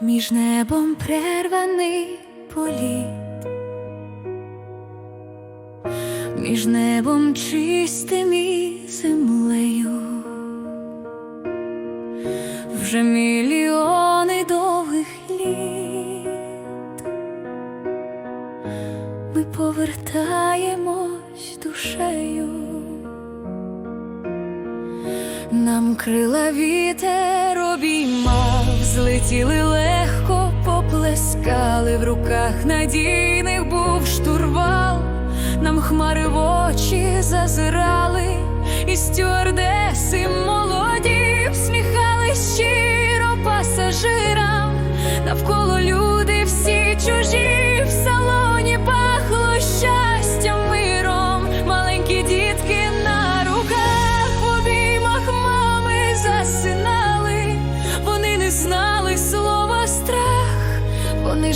між небом прерваний політ, між небом чистим і землею, вже мільйони довгих літ. Ми повертаємось душею. Нам крила вітер обіймав, злетіли легко, поплескали в руках надійних був штурвал, нам хмари в очі зазирали, і стюардеси молоді всміхали щиро пасажирам, навколо люди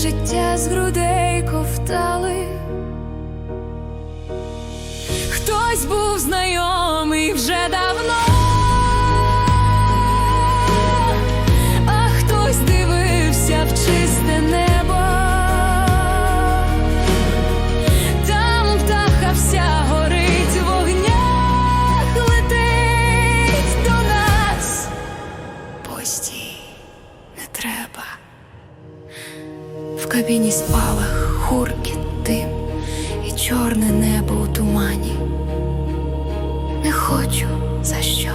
життя з грудей ковтали. Хтось був знайомий вже давно, В кабіні спалах, хуркіт, дим і чорне небо у тумані. Не хочу за що,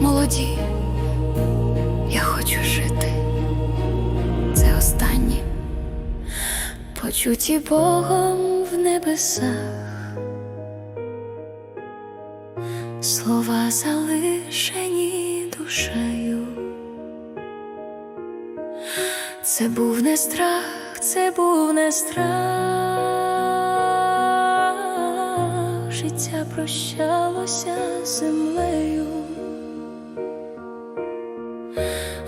молоді. Я хочу жити. Це останнє. Почуті Богом в небесах. Слова залишені душею. Це був не страх, це був не страх. Життя прощалося землею.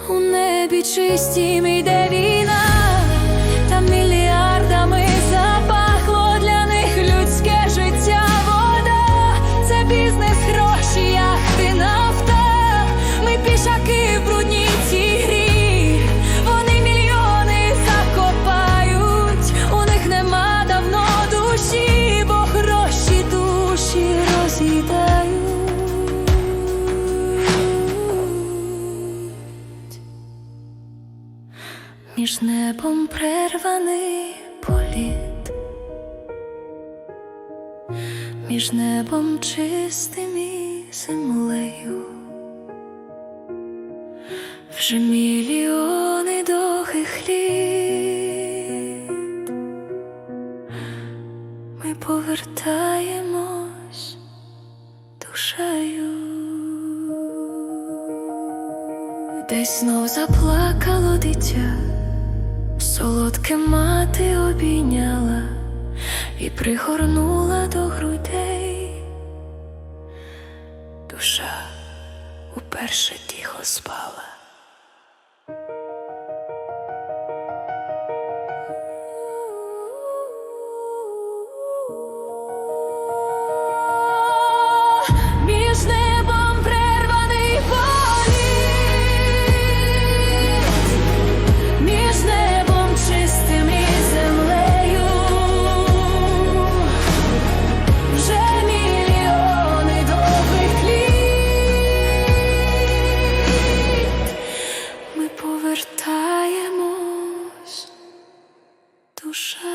У небі чистім йде війна, Між небом прерваний політ, між небом чистим і землею, вже мільйони довгих літ. Ми повертаємось душею. Десь знов заплакало дитя, солодке мати обійняла і пригорнула Ми повертаємось душа.